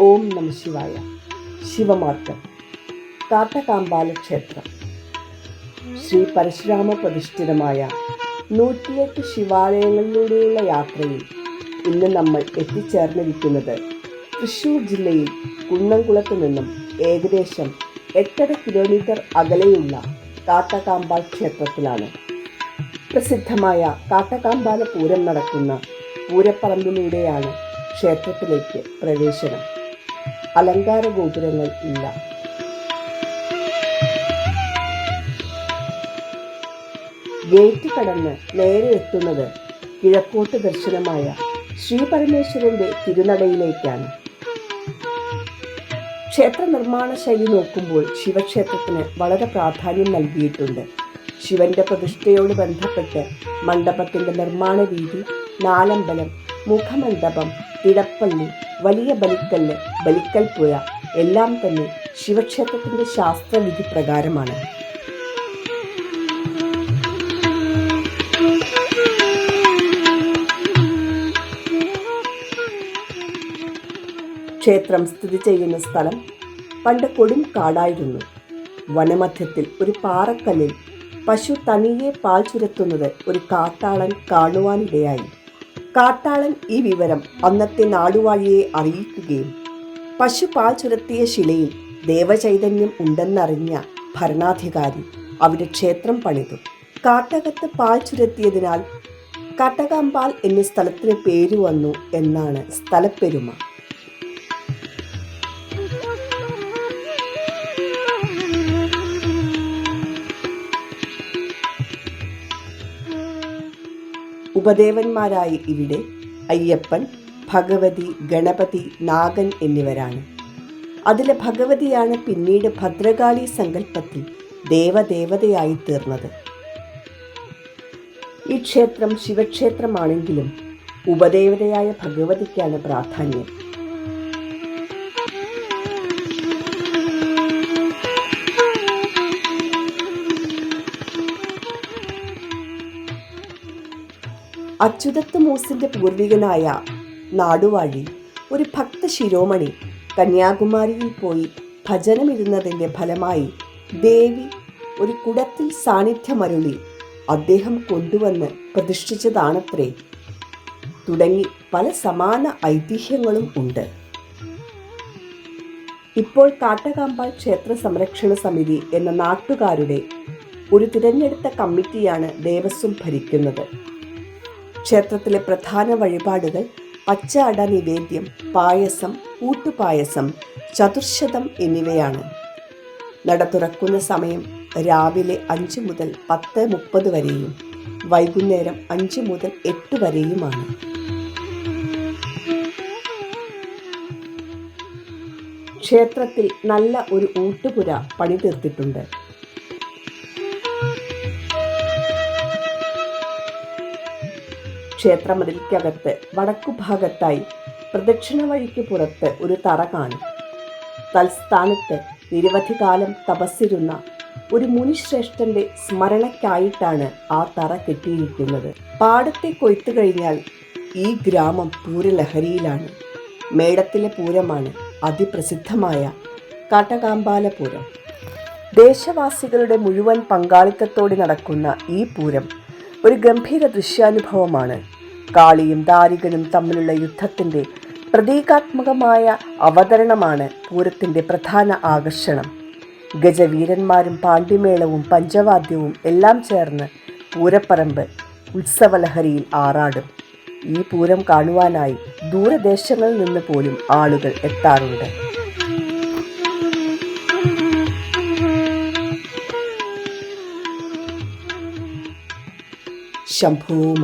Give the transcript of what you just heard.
ഓം നമ ശിവായ. ശിവമാർഗം. കാട്ടകാമ്പാല ക്ഷേത്രം ശ്രീ പരശുരാമ പ്രതിഷ്ഠിതമായ നൂറ്റിയെട്ട് ശിവാലയങ്ങളിലൂടെയുള്ള യാത്രയിൽ ഇന്ന് നമ്മൾ എത്തിച്ചേർന്നിരിക്കുന്നത് തൃശൂർ ജില്ലയിൽ കുന്നംകുളത്ത് നിന്നും ഏകദേശം എട്ടര കിലോമീറ്റർ അകലെയുള്ള കാട്ടകാമ്പാൽ ക്ഷേത്രത്തിലാണ്. പ്രസിദ്ധമായ കാട്ടകാമ്പാല പൂരം നടക്കുന്ന പൂരപ്പറമ്പിലൂടെയാണ് ക്ഷേത്രത്തിലേക്ക് പ്രവേശനം. അലങ്കാര ഗോപുരങ്ങൾ ഇല്ല. ഗേറ്റ് കടന്ന് നേരെ എത്തുന്നത് കിഴക്കോട്ട് ദർശനമായ ശ്രീപരമേശ്വരന്റെ തിരുനടയിലേക്കാണ്. ക്ഷേത്ര നിർമ്മാണ ശൈലി നോക്കുമ്പോൾ ശിവക്ഷേത്രത്തിന് വളരെ പ്രാധാന്യം നൽകിയിട്ടുണ്ട്. ശിവന്റെ പ്രതിഷ്ഠയോട് ബന്ധപ്പെട്ട് മണ്ഡപത്തിന്റെ നിർമ്മാണ രീതി നാലമ്പലം മുഖമണ്ഡപം തിടപ്പള്ളി വലിയ ബലിക്കല്ല് ബലിക്കൽ പുഴ എല്ലാം തന്നെ ശിവക്ഷേത്രത്തിന്റെ ശാസ്ത്രവിധി പ്രകാരമാണ്. ക്ഷേത്രം സ്ഥിതി ചെയ്യുന്ന സ്ഥലം പണ്ട് കൊടും കാടായിരുന്നു. വനമധ്യത്തിൽ ഒരു പാറക്കല്ലിൽ പശു തനിയെ പാൽ ചുരത്തുന്നത് ഒരു കാട്ടാളൻ കാണുവാനിടയായി. കാട്ടാളൻ ഈ വിവരം അന്നത്തെ നാടുവാഴിയെ അറിയിക്കുകയും പശു പാൽ ചുരത്തിയ ശിലയിൽ ദേവചൈതന്യം ഉണ്ടെന്നറിഞ്ഞ ഭരണാധികാരി അവിടെ ക്ഷേത്രം പണിതു. കാട്ടകത്ത് പാൽ ചുരത്തിയതിനാൽ കാട്ടകാമ്പാൽ എന്ന സ്ഥലത്തിന് പേര് വന്നു എന്നാണ് സ്ഥലപ്പെരുമ. ഉപദേവന്മാരായി ഇവിടെ അയ്യപ്പൻ ഭഗവതി ഗണപതി നാഗൻ എന്നിവരാണ്. അതിലെ ഭഗവതിയാണ് പിന്നീട് ഭദ്രകാളി സങ്കല്പത്തിൽ ദേവദേവതയായി തീർന്നത്. ഈ ക്ഷേത്രം ശിവക്ഷേത്രമാണെങ്കിലും ഉപദേവതയായ ഭഗവതിക്കാണ് പ്രാധാന്യം. അച്യുതത്ത് മൂസിന്റെ പൂർവികനായ നാടുവാഴി ഒരു ഭക്ത ശിരോമണി കന്യാകുമാരിയിൽ പോയി ഭജനമിരുന്നതിന്റെ ഫലമായി ദേവി ഒരു കുടത്തിൽ സാന്നിധ്യമരുളി അദ്ദേഹം കൊണ്ടുവന്ന് പ്രതിഷ്ഠിച്ചതാണത്രേ. തുടങ്ങി പല സമാന ഐതിഹ്യങ്ങളും ഉണ്ട്. ഇപ്പോൾ കാട്ടകാമ്പാൽ ക്ഷേത്ര സംരക്ഷണ സമിതി എന്ന നാട്ടുകാരുടെ ഒരു തിരഞ്ഞെടുത്ത കമ്മിറ്റിയാണ് ദേവസ്വം ഭരിക്കുന്നത്. ക്ഷേത്രത്തിലെ പ്രധാന വഴിപാടുകൾ പച്ച അട നിവേദ്യം പായസം ഊട്ടുപായസം ചതുർശതം എന്നിവയാണ്. നട തുറക്കുന്ന സമയം രാവിലെ അഞ്ച് മുതൽ പത്ത് മുപ്പത് വരെയും വൈകുന്നേരം അഞ്ച് മുതൽ എട്ട് വരെയുമാണ്. ക്ഷേത്രത്തിൽ നല്ല ഒരു ഊട്ടുപുര പണിതീർത്തിട്ടുണ്ട്. ക്ഷേത്രമതിൽക്കകത്ത് വടക്കുഭാഗത്തായി പ്രദക്ഷിണ വഴിക്ക് പുറത്ത് ഒരു തറ കാണും. തൽസ്ഥാനത്ത് നിരവധി കാലം തപസ്സിരുന്ന ഒരു മുനിശ്രേഷ്ഠന്റെ സ്മരണയ്ക്കായിട്ടാണ് ആ തറ കെട്ടിയിരിക്കുന്നത്. പാടത്തെ കൊയ്ത്തു കഴിഞ്ഞാൽ ഈ ഗ്രാമം പൂരലഹരിയിലാണ്. മേടത്തിലെ പൂരമാണ് അതിപ്രസിദ്ധമായ കാട്ടകാമ്പാല പൂരം ദേശവാസികളുടെ മുഴുവൻ പങ്കാളിത്തത്തോടെ നടക്കുന്ന ഈ പൂരം ഒരു ഗംഭീര ദൃശ്യാനുഭവമാണ്. കാളിയും ദാരികനും തമ്മിലുള്ള യുദ്ധത്തിന്റെ പ്രതീകാത്മകമായ അവതരണമാണ് പൂരത്തിന്റെ പ്രധാന ആകർഷണം. ഗജവീരന്മാരും പാണ്ഡിമേളവും പഞ്ചവാദ്യവും എല്ലാം ചേർന്ന് പൂരപ്പറമ്പ് ഉത്സവലഹരിയിൽ ആറാടും. ഈ പൂരം കാണുവാനായി ദൂരദേശങ്ങളിൽ നിന്ന് പോലും ആളുകൾ എത്താറുണ്ട്. shampoo